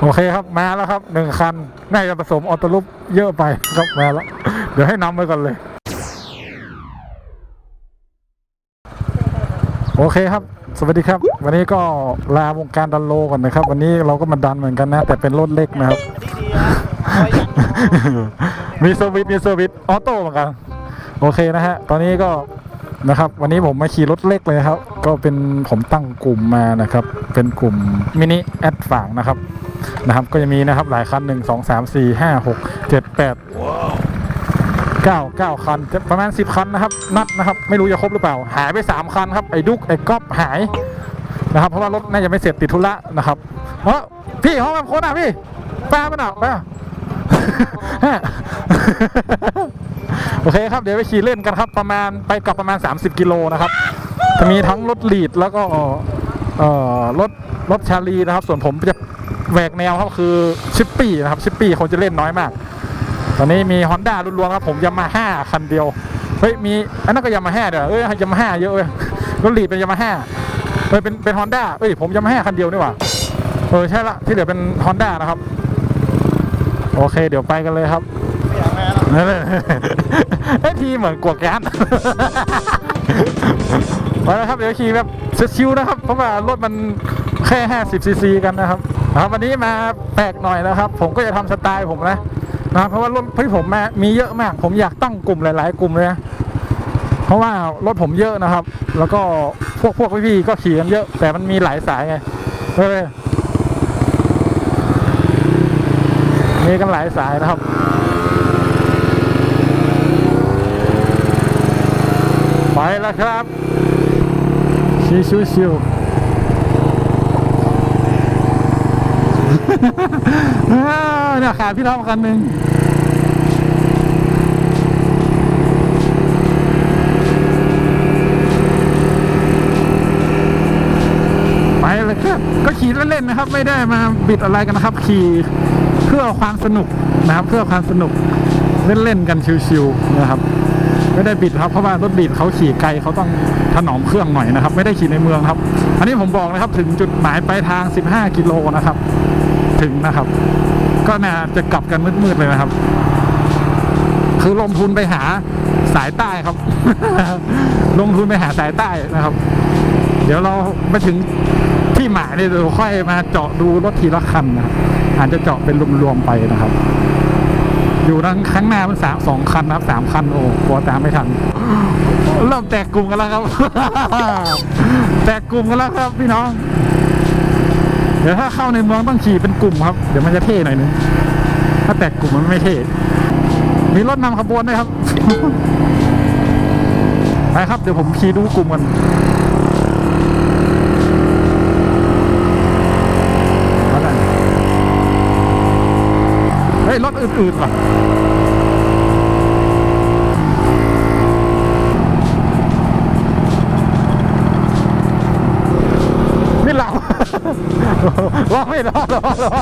โอเคครับมาแล้วครับหนึ่งคันน่าจะผสมออโต้ลุปเยอะไปครับมาแล้ว เดี๋ยวให้นำไปก่อนเลย โอเคครับ สวัสดีครับ วันนี้ก็ลาวงการดันโลก่อนนะครับ วันนี้เราก็มาดันเหมือนกันนะ แต่เป็นรถเล็กนะครับ มีเซอร์วิสมีเซอร์วิสออโต้เหมือนกัน โอเคนะฮะ ตอนนี้ก็นะครับวันนี้ผมมาขี่รถเล็กเลยครับ ก็เป็นผมตั้งกลุ่มมานะครับ เป็นกลุ่มมินิแอดฝางนะครับ นะครับ ก็จะมีนะครับหลายคันหนึ่งสองสามสี่ห้าหกเจ็ดแปดเก้าเก้าคันประมาณสิบคันนะครับ นัดนะครับ ไม่รู้จะครบหรือเปล่า หายไปสามคันครับ ไอ้ดุกไอ้ก๊อฟหายนะครับ เพราะว่ารถน่าจะไม่เสร็จติดธุระนะครับเออพี่ห้องแบบคนอะพี่แป้ามันอะแป้าโอเคครับเดี๋ยวไปขี่เล่นกันครับ ประมาณไปกลับประมาณ 30 กิโลนะครับ จะมีทั้งรถลีดแล้วก็เอ่อรถรถชาลีนะครับ ส่วนผมจะ แหวกแนวครับคือชิปปี้นะครับชิปปี้คนจะเล่นน้อยมาก ตอนนี้มี Honda ล้วนๆครับผมยามาฮ่าคันเดียวเฮ้ยมีอันนั้นก็ยามาฮ่าเดี๋ยวเอ้ยยามาฮ่าเยอะเว้ยรถลีดเป็นยามาฮ่าเฮ้ยเป็นเป็นฮอนด้าเอ้ยผมยามาฮ่าคันเดียวนี่หว่าเออใช่ละที่เหลือเป็น Honda นะครับ โอเค เดี๋ยวไปกันเลยครับนั่นแหละไอ้ทีเหมือนกลัวแก๊สไปแล้วครับเดี๋ยวขี่แบบชิวๆนะครับ เพราะว่ารถมันแค่ 50ซีซีกันนะครับ ครับวันนี้มาแปลกหน่อยนะครับ ผมก็จะทำสไตล์ผมนะนะเพราะว่ารถที่ผมม,มีเยอะมาก ผมอยากตั้งกลุ่มหลาย ๆ กลุ่มเลยนะเพราะว่ารถผมเยอะนะครับ แล้วก็พวกพวกพี่ๆก็ขี่กันเยอะ แต่มันมีหลายสายไงเออมีกันหลายสายนะครับไปแล้วครับชิวชิวชิว อ้าว เนี่ยขาดพี่น้องคันหนึ่งไปเลยครับ ก็ขี่เล่นๆนะครับ ไม่ได้มาบิดอะไรกันนะครับ ขี่เพื่อความสนุกนะครับ เพื่อความสนุกเล่นๆกันชิวๆนะครับ ไม่ได้บิดครับเพราะว่ารถบิดเขาขี่ไกลเขาต้องถนอมเครื่องหน่อยนะครับ ไม่ได้ขี่ในเมืองครับ อันนี้ผมบอกนะครับถึงจุดหมายปลายทาง 15 กิโลนะครับ ถึงนะครับ ก็น่าจะกลับกันมืดๆเลยนะครับ คือลงทุนไปหาสายใต้ครับ ลงทุนไปหาสายใต้นะครับ เดี๋ยวเราไปถึงที่หมายเนี่ยเราค่อยมาเจาะดูรถทีละคันนะอาจจะเจาะเป็นรวมๆไปนะครับ อยู่ทางข้างหน้ามันสามสองคันนะครับสามคันโอ้กลัวตามไม่ทันเริ่มแตกกลุ่มกันแล้วครับ แตกกลุ่มกันแล้วครับพี่น้อง เดี๋ยวถ้าเข้าในเมืองต้องขี่เป็นกลุ่มครับ เดี๋ยวมันจะเท่หน่อยนึงถ้าแตกกลุ่มมันไม่เท่มีรถนำขบวนด้วยครับไปครับเดี๋ยวผมขี่ดูกลุ่มกันเอาได้ เฮ้ยรถอื่นๆว่ะนี่เราว่าไม่รอดรอรอ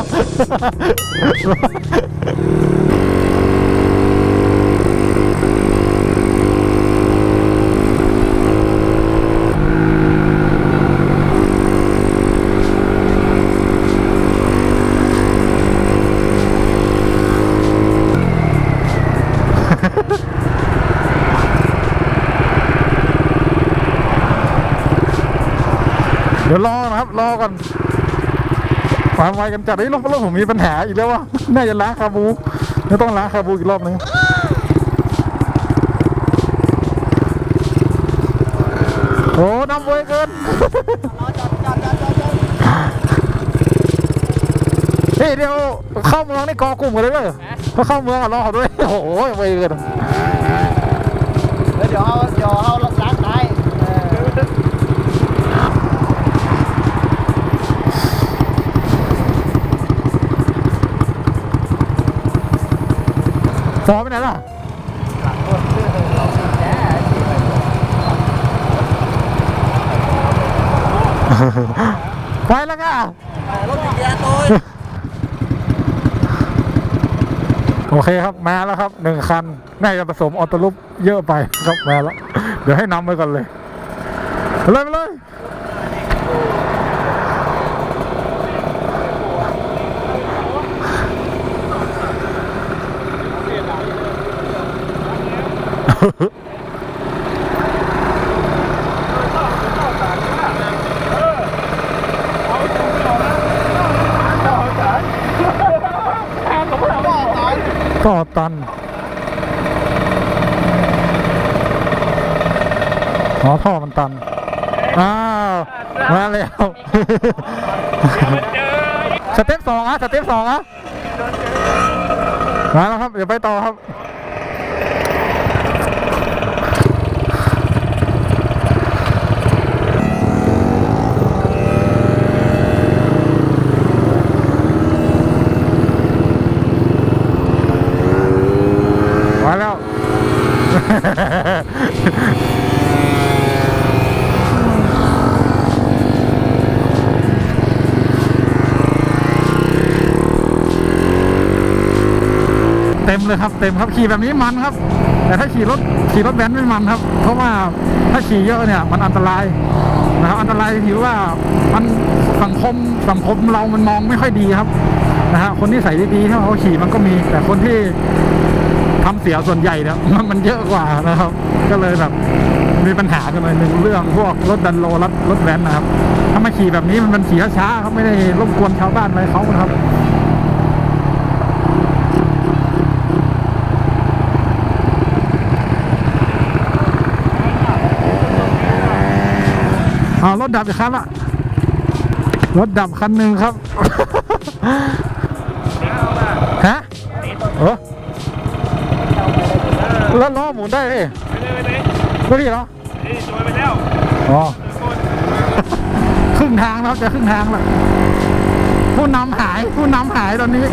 ดี๋ยวรอนะครับ รอก่อนความไวกันจัดไอ้รถรถผมมีปัญหาอีกแล้ววะน่าจะล้างคาบูจะต้องล้างคาบูอีกรอบนึงโอ้น้ำเวยเกินเฮ้ยเดี๋ยวเข้าเมืองนี่กอกลุ่มกันเลยเว้ยพอเข้าเมืองอะรอเขาด้วย โอ้โหเวยเกินเดี๋ยวเอาเดี๋ยวเอาล้างท้ายเออ ฟอไปไหนล่ะไปแล้วก็รถติดแย่ตัวโอเคครับมาแล้วครับหนึ่งคันน่าจะผสมออโต้ลุปเยอะไปครับมาแล้ว เดี๋ยวให้นำไปก่อนเลยไปเลยไปเลย ต่อตัน อ๋อท่อมันตัน อ้าว มาแล้ว สเต็ปสองอะ สเต็ปสองอะ มาแล้วครับ เดี๋ยวไปต่อครับ แล้ว เต็มเลยครับ เต็มครับขี่แบบนี้มันครับ แต่ถ้าขี่รถขี่รถแว้นไม่มันครับ เพราะว่าถ้าขี่เยอะเนี่ย มันอันตรายนะครับอันตรายที่ว่ามันสังคมสังคมเรามันมองไม่ค่อยดีครับนะฮะคนที่ใส่ดีๆถ้าเขาขี่มันก็มี แต่คนที่ ทำเสียส่วนใหญ่เนี่ยมันมันเยอะกว่านะครับ ก็เลยแบบมีปัญหากันเลยหนึ่งเรื่องพวกรถดันโลรถรถแวนนะครับ ถ้ามาขี่แบบนี้มันมันขี่ช้าๆครับไม่ได้รบกวนชาวบ้านอะไรเขานะครับเอารถดับอีกคันละรถดับคันหนึ่งครับ แล้วล้อหมุนได้เลยไม่ดีเหรออ๋อครึ่งทางแล้วจะครึ่งทางแล้วผู้นำหายผู้นำหายตอนนี้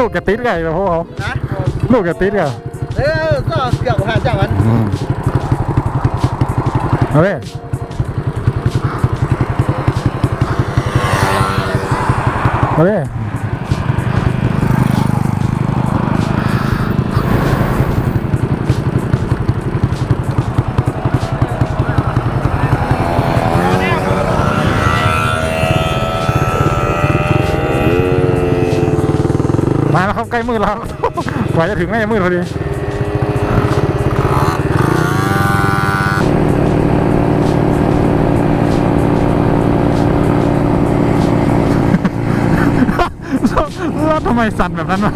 ลูกจะติดไงพวกเขานะลูกจะติดไงเออก็เกือบหาจากมันเอาเลยเอาเลย แล้วครับใกล้มืดแล้วกว่าจะถึงแม่มืดพอดีแล้วทำไมสั่นแบบนั้นวะ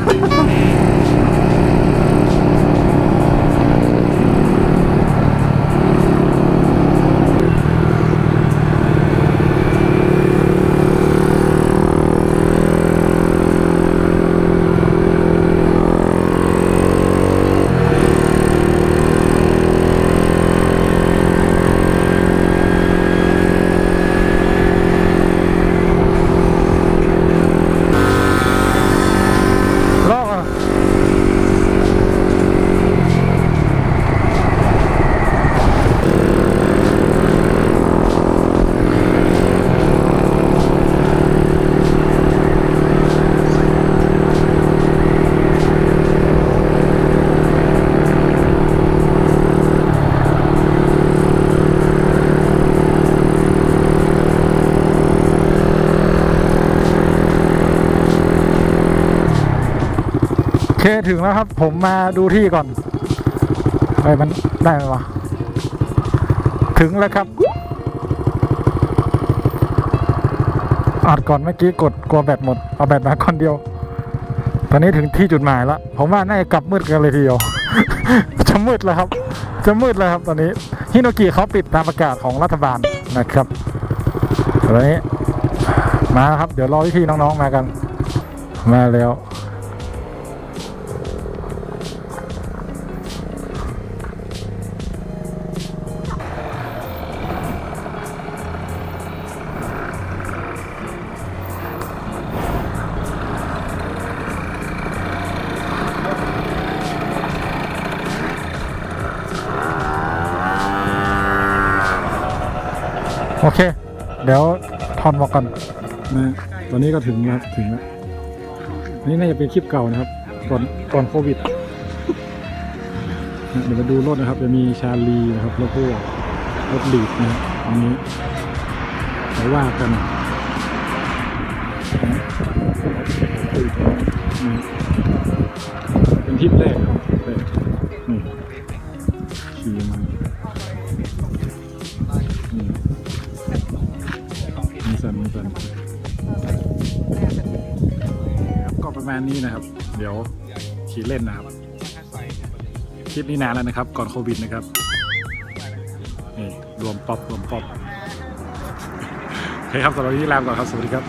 เคถึงแล้วครับ ผมมาดูที่ก่อนเอ้ยมันได้ไหมวะถึงแล้วครับอัดก่อนเมื่อกี้กดกลัวแบตหมด เอาแบตมาก่อนเดียว ตอนนี้ถึงที่จุดหมายแล้ว ผมว่าน่าจะกลับมืดกันเลยทีเดียว จะมืดแล้วครับ จะมืดแล้วครับ ตอนนี้ฮิโนกิเขาปิดตามประกาศของรัฐบาลนะครับตอนนี้มาครับ เดี๋ยวรอพี่ๆน้องๆมากัน มาแล้ว โอเค เดี๋ยวถอนมวกกันนะตอนนี้ก็ถึงแล้วถึงแล้วนี่น่าจะเป็นคลิปเก่านะครับ ก่อนก่อนโควิดนะเดี๋ยวมาดูรถนะครับ จะมีชาลีนะครับ แล้วก็รถลีดนะครับอันนี้เดี๋ยวว่ากันนะเป็นทริปแรกครับ สันสันครับก็ประมาณนี้นะครับ เดี๋ยวขี่เล่นนะครับคลิปนี้นานแล้วนะครับ ก่อนโควิดนะครับนี่รวมป๊อปรวมป๊อปโอเคครับสำหรับวันนี้ลาไปก่อนครับสวัสดีครับ